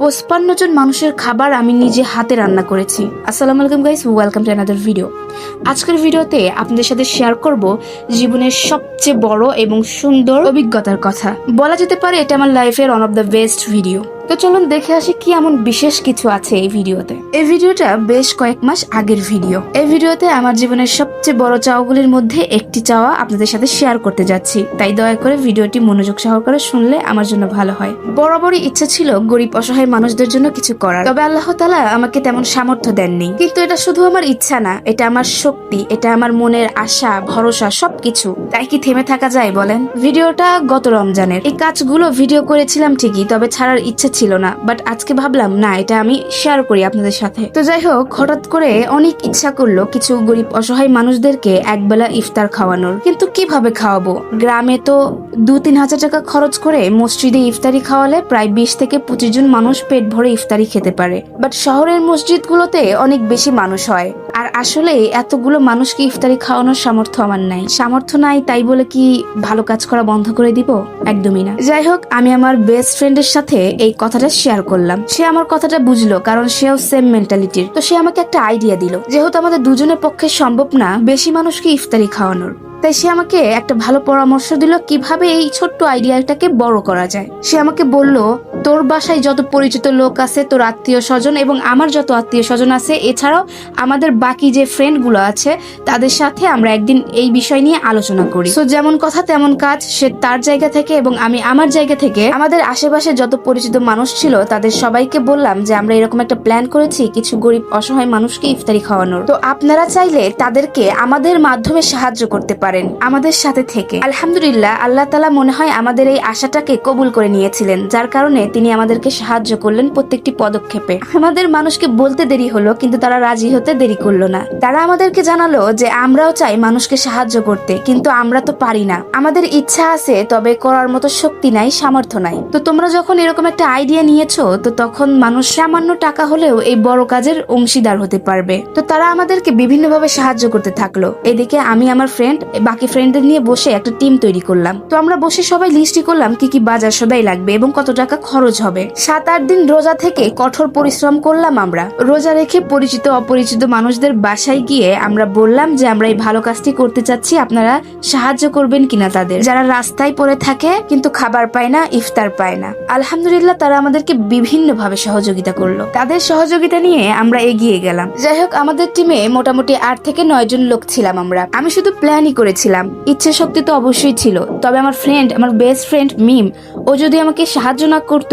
পঁচপান্ন জন মানুষের খাবার আমি নিজে হাতে রান্না করেছি। আসসালামু আলাইকুম guys welcome to another video আজকের ভিডিওতে আপনাদের সাথে শেয়ার করব জীবনের সবচেয়ে বড় এবং সুন্দর অভিজ্ঞতার কথা। বলা যেতে পারে এটা আমার লাইফের one of the best video তো চলুন দেখে আসি কি এমন বিশেষ কিছু আছে এই ভিডিওতে। এই ভিডিওটা বেশ কয়েক মাস আগের ভিডিও। এই ভিডিওতে আমার জীবনের সবচেয়ে বড় চাওয়াগুলির মধ্যে একটি চাওয়া আপনাদের সাথে শেয়ার করতে যাচ্ছি। তাই দয়া করে ভিডিওটি মনোযোগ সহকারে শুনলে আমার জন্য ভালো হয়। বরাবরই ইচ্ছা ছিল গরিব অসহায় মানুষদের জন্য কিছু করার। তবে আল্লাহ তালা আমাকে তেমন সামর্থ্য দেননি। কিন্তু এটা শুধু আমার ইচ্ছা না, এটা আমার শক্তি, এটা আমার মনের আশা, ভরসা, সবকিছু। তাই কি থেমে থাকা যায় বলেন? ভিডিওটা গত রমজানের। এই কাজগুলো ভিডিও করেছিলাম ঠিকই, তবে ছাড়ার ইচ্ছে ছিল না বাট আজকে ভাবলাম, না, এটা আমি শেয়ার করি আপনাদের সাথে। তো যাই হোক, হঠাৎ করে অনেক ইচ্ছা করল কিছু গরিব অসহায় মানুষদেরকে একবেলা ইফতার খাওয়ানোর। কিন্তু কীভাবে খাওয়াবো? গ্রামে তো দু তিন হাজার টাকা খরচ করে মসজিদে ইফতারি খাওয়ালে প্রায় বিশ থেকে পঁচিশ জন মানুষ পেট ভরে ইফতারি খেতে পারে। বাট শহরের মসজিদগুলোতে অনেক বেশি মানুষ হয়। আর আসলে এতগুলো মানুষকে ইফতারি খাওয়ানোর সামর্থ্য আমার নাই। সামর্থ্য নাই, তাই বলে কি ভালো কাজ করা বন্ধ করে দিব? একদমই না। যাই হোক, আমি আমার বেস্ট ফ্রেন্ডের সাথে এই কথাটা শেয়ার করলাম। সে আমার কথাটা বুঝলো, কারণ সেও সেম মেন্টালিটির তো সে আমাকে একটা আইডিয়া দিল, যেহেতু আমাদের দুজনের পক্ষে সম্ভব না বেশি মানুষকে ইফতারি খাওয়ানোর। তাই সে আমাকে একটা ভালো পরামর্শ দিল কীভাবে এই ছোট্ট আইডিয়াটাকে বড় করা যায়। সে আমাকে বলল তোর বাসায় যত পরিচিত লোক আছে, তোর আত্মীয় স্বজন এবং আমার যত আত্মীয় স্বজন আছে, এছাড়াও আমাদের বাকি যে ফ্রেন্ডগুলো আছে, তাদের সাথে আমরা একদিন এই বিষয় নিয়ে আলোচনা করি। তো যেমন কথা, তেমন কাজ, সে তার জায়গা থেকে এবং আমি আমার জায়গা থেকে আমাদের আশেপাশে যত পরিচিত মানুষ ছিল, তাদের সবাইকে বললাম যে, আমরা এরকম একটা প্ল্যান করেছি কিছু গরিব, অসহায় মানুষকে ইফতারি খাওয়ানোর। তো আপনারা চাইলে তাদেরকে আমাদের মাধ্যমে সাহায্য করতে পারেন, আমাদের সাথে থেকে। আলহামদুলিল্লাহ, আল্লাহ তালা মনে হয় আমাদের এই আশাটাকে কবুল করে নিয়েছিলেন, যার কারণে তিনি আমাদেরকে সাহায্য করলেন প্রত্যেকটি পদক্ষেপে। আমাদের মানুষকে বলতে দেরি হলো, কিন্তু তারা রাজি হতে দেরি করল না। তারা আমাদেরকে জানালো যে, আমরাও চাই মানুষকে সাহায্য করতে, কিন্তু আমরা তো পারি না। আমাদের ইচ্ছা আছে, তবে করার মতো শক্তি নাই, সামর্থ্য নাই। তো তোমরা যখন এরকম একটা আইডিয়া নিয়েছো, তো তখন মানুষ সামান্য টাকা হলেও এই বড় কাজের অংশীদার হতে পারবে। তো তারা আমাদেরকে বিভিন্নভাবে সাহায্য করতে থাকল। এদিকে আমি, আমার ফ্রেন্ড বাকি ফ্রেন্ডদের নিয়ে বসে একটা টিম তৈরি করলাম। তো আমরা বসে সবাই লিস্টই করলাম, কি কি বাজার সদাই লাগবে এবং কত টাকা খরচ হবে। সাত, আট দিন রোজা থেকে কঠোর পরিশ্রম করলাম আমরা। রোজা রেখে পরিচিত, অপরিচিত মানুষদের বাসায় গিয়ে আমরা বললাম যে, আমরা এই ভালো কাজটি করতে চাচ্ছি, আপনারা সাহায্য করবেন কিনা তাদের? যারা রাস্তায় পড়ে থাকে কিন্তু খাবার পায় না, ইফতার পায় না। আলহামদুলিল্লাহ, তারা আমাদেরকে বিভিন্ন ভাবে সহযোগিতা করল। তাদের সহযোগিতা নিয়ে আমরা এগিয়ে গেলাম। যাই হোক, আমাদের টিমে মোটামুটি আট থেকে নয় জন লোক ছিলাম আমরা। আমি শুধু প্ল্যানই করেছিলাম। ইচ্ছে শক্তি তো অবশ্যই ছিল। তবে আমার ফ্রেন্ড আমার বেস্ট ফ্রেন্ড মিম, ও যদি আমাকে সাহায্য না করতো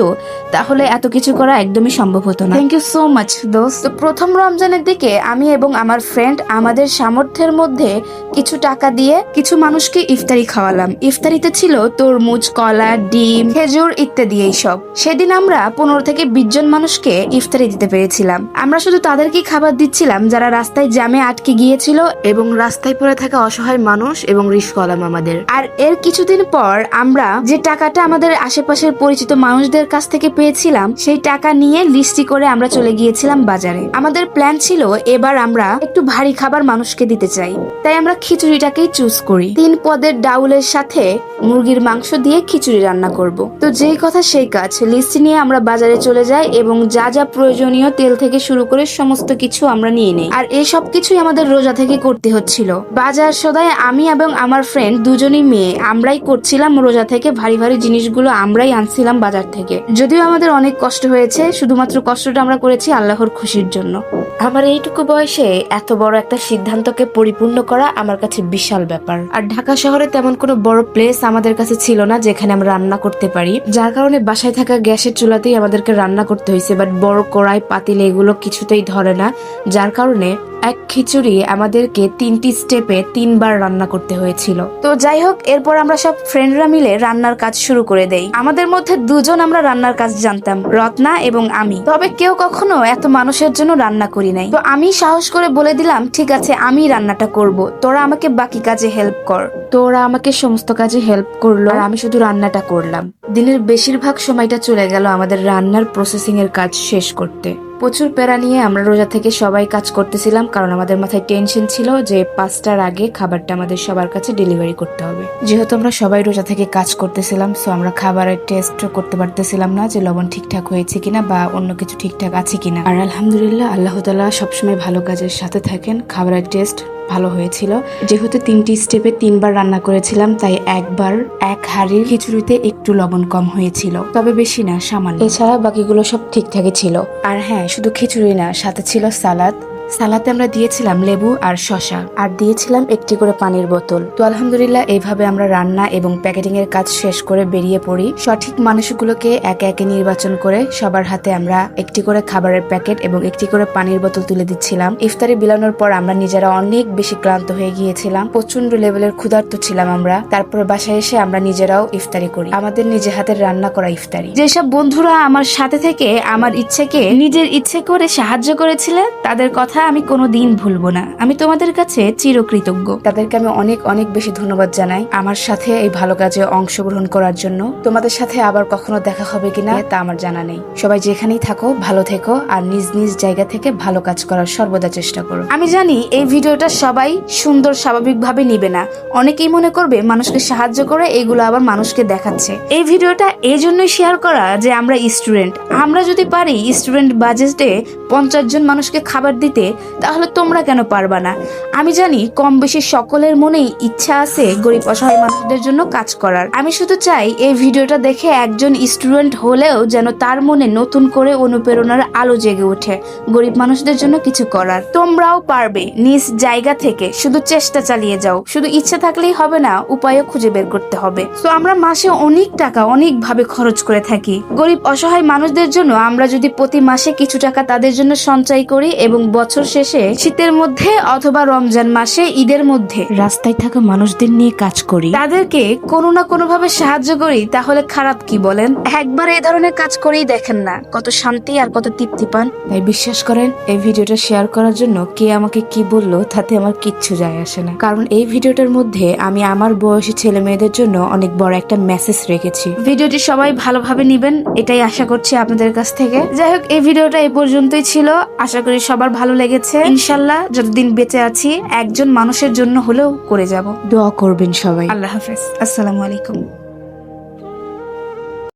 তাহলে এত কিছু করা একদমই সম্ভব হতো না। থ্যাংক ইউ সো মাচ দোস্ত। তো প্রথম রমজানের দিকে আমি এবং আমার ফ্রেন্ড আমাদের সামর্থ্যের মধ্যে কিছু টাকা দিয়ে কিছু মানুষকে ইফতারি খাওয়ালাম। ইফতারিতে ছিল তরমুজ কলা ডিম খেজুর ইত্যাদি এইসব সেদিন আমরা পনেরো থেকে বিশ জন মানুষকে ইফতারি দিতে পেরেছিলাম। আমরা শুধু তাদেরকেই খাবার দিচ্ছিলাম যারা রাস্তায় জ্যামে আটকে গিয়েছিল এবং রাস্তায় পড়ে থাকা অসহায় মানুষ এবং রিস্কওয়ালা আমাদের। আর এর কিছুদিন পর আমরা যে টাকাটা আমাদের আশেপাশের পরিচিত মানুষদের কাছ থেকে পেয়েছিলাম, সেই টাকা নিয়ে লিস্টি করে আমরা চলে গিয়েছিলাম বাজারে। আমাদের প্ল্যান ছিল, এবার আমরা একটু ভারী খাবার মানুষকে দিতে চাই। তাই আমরা খিচুড়িটাকেই চুজ করি। তিন পদের ডাউলের সাথে মুরগির মাংস দিয়ে খিচুড়ি রান্না করব। তো যেই কথা সেই কাজ। লিস্টি নিয়ে আমরা বাজারে চলে যাই এবং যা যা প্রয়োজনীয় তেল থেকে শুরু করে সমস্ত কিছু আমরা নিয়ে নেই। আর এই সব কিছুই আমাদের রোজা থেকে করতে হচ্ছিল। বাজার সদায় আমি এবং আমার ফ্রেন্ড দুজনই মেয়ে, আমরাই করছিলাম রোজা থেকে ভারী ভারী জিনিসগুলো আমরাই আনছিলাম বাজার থেকে। যদিও আমাদের অনেক কষ্ট হয়েছে, শুধুমাত্র কষ্টটা আমরা করেছি আল্লাহর খুশির জন্য। আমার এইটুকু বয়সে এত বড় একটা সিদ্ধান্তকে পরিপূর্ণ করা আমার কাছে বিশাল ব্যাপার। আর ঢাকা শহরে তেমন কোনো বড় প্লেস আমাদের কাছে ছিল না যেখানে আমরা রান্না করতে পারি। যার কারণে বাসায় থাকা গ্যাসের চুলাতেই আমাদেরকে রান্না করতে হয়েছে বাট বড় কড়াই, পাতিল এগুলো কিছুতেই ধরে না। যার কারণে এক খিচুড়ি আমাদেরকে তিনটি স্টেপে তিনবার রান্না করতে হয়েছিল। তো যাই হোক, এরপর আমরা সব ফ্রেন্ডরা মিলে রান্নার কাজ শুরু করে দেই। আমাদের মধ্যে দুজন আমরা রান্নার কাজ জানতাম, রত্না এবং আমি। তবে কেউ কখনো এত মানুষের জন্য রান্না করি নাই। তো আমি সাহস করে বলে দিলাম, ঠিক আছে, আমি রান্নাটা করব। তোরা আমাকে বাকি কাজে হেল্প কর। তোরা আমাকে সমস্ত কাজে হেল্প করল। আর আমি শুধু রান্নাটা করলাম। দিনের বেশিরভাগ সময়টা চলে গেল আমাদের রান্নার প্রসেসিং এর কাজ শেষ করতে। প্রচুর প্যারা নিয়ে আমরা রোজা থেকে সবাই কাজ করতেছিলাম, কারণ আমাদের মাথায় টেনশন ছিল যে পাঁচটার আগে খাবারটা আমাদের সবার কাছে ডেলিভারি করতে হবে। যেহেতু আমরা সবাই রোজা থেকে কাজ করতেছিলাম সো আমরা খাবারের টেস্ট করতে পারতেছিলাম না যে লবণ ঠিকঠাক হয়েছে কিনা বা অন্য কিছু ঠিকঠাক আছে কিনা। আর আলহামদুলিল্লাহ, আল্লাহ তালা সবসময় ভালো কাজের সাথে থাকেন, খাবারের টেস্ট ভালো হয়েছিল। যেহেতু তিনটি স্টেপে তিনবার রান্না করেছিলাম, তাই একবার এক হাড়ির খিচুড়িতে একটু লবণ কম হয়েছিল, তবে বেশি না, সামান্য। এছাড়া বাকিগুলো সব ঠিকঠাকই ছিল। আর হ্যাঁ শুধু খিচুড়ি না, সাথে ছিল সালাদ সালাতে আমরা দিয়েছিলাম লেবু আর শশা আর দিয়েছিলাম একটি করে পানির বোতল। তো আলহামদুলিল্লাহ এইভাবে আমরা রান্না এবং প্যাকেটিং এর কাজ শেষ করে বেরিয়ে পড়ি। সঠিক মানুষগুলোকে একে একে নির্বাচন করে সবার হাতে আমরা একটি করে খাবারের প্যাকেট এবং একটি করে পানির বোতল তুলে দিচ্ছিলাম। ইফতারি বিলানোর পর আমরা নিজেরা অনেক বেশি ক্লান্ত হয়ে গিয়েছিলাম। প্রচণ্ড লেভেলের ক্ষুধার্ত ছিলাম আমরা। তারপরে বাসায় এসে আমরা নিজেরাও ইফতারি করি। আমাদের নিজে হাতের রান্না করা ইফতারি। যেসব বন্ধুরা আমার সাথে থেকে আমার ইচ্ছেকে নিজের ইচ্ছে করে সাহায্য করেছিলেন, তাদের কথা আমি কোনো দিন ভুলবো না। আমি তোমাদের কাছে চিরকৃতজ্ঞ। তাদেরকে আমি অনেক অনেক বেশি ধন্যবাদ জানাই আমার সাথে এই ভালো কাজে অংশগ্রহণ করার জন্য। তোমাদের সাথে আবার কখনো দেখা হবে কিনা তা আমার জানা নেই। সবাই যেখানেই থাকো ভালো থেকো আর নিজ নিজ জায়গা থেকে ভালো কাজ করার সর্বদা চেষ্টা করো। আমি জানি এই ভিডিওটা সবাই সুন্দর স্বাভাবিকভাবে নিবে না। অনেকেই মনে করবে মানুষকে সাহায্য করে এগুলো আবার মানুষকে দেখাচ্ছে। এই ভিডিওটা এই জন্যই শেয়ার করা যে আমরা স্টুডেন্ট আমরা যদি পারি স্টুডেন্ট বাজেটে পঞ্চাশ জন মানুষকে খাবার দিতে তাহলে তোমরা কেন পারবা না? আমি জানি কম বেশি সকলের মনেই ইচ্ছা আছে গরিব অসহায় মানুষদের জন্য কাজ করার। আমি শুধু চাই এই ভিডিওটা দেখে একজন স্টুডেন্ট হলেও যেন তার মনে নতুন করে অনুপ্রেরণার আলো জেগে ওঠে, গরিব মানুষদের জন্য কিছু করার। তোমরাও পারবে নিজ জায়গা থেকে শুধু চেষ্টা চালিয়ে যাও। শুধু ইচ্ছা থাকলেই হবে না, উপায়ও খুঁজে বের করতে হবে। তো আমরা মাসে অনেক টাকা অনেক ভাবে খরচ করে থাকি। গরিব অসহায় মানুষদের জন্য আমরা যদি প্রতি মাসে কিছু টাকা তাদের জন্য সঞ্চয় করি এবং বছর শেষে শীতের মধ্যে অথবা রমজান মাসে ঈদের মধ্যে রাস্তায় থাকা মানুষদের নিয়ে কাজ করি। তাদেরকে কোনো না কোনো ভাবে সাহায্য করি তাহলে খারাপ কি বলেন? একবার এই ধরনের কাজ করেই দেখেন না কত শান্তি আর কত তৃপ্তি পান। তাই বিশ্বাস করেন এই ভিডিওটা শেয়ার করার জন্য কে আমাকে কি বলল তাতে আমার কিচ্ছু যায় আসে না। কারণ এই ভিডিওটার মধ্যে আমি আমার বয়সী ছেলে মেয়েদের জন্য অনেক বড় একটা মেসেজ রেখেছি। ভিডিওটি সবাই ভালোভাবে নিবেন এটাই আশা করছি আপনাদের কাছ থেকে। যাই হোক এই ভিডিওটা এই পর্যন্তই ছিল। আশা করি সবার ভালো লেগেছে। ইনশাল্লাহ যতদিন বেঁচে আছি একজন মানুষের জন্য হলেও করে যাব। দোয়া করবেন সবাই। আল্লাহ হাফেজ। আসসালামু আলাইকুম।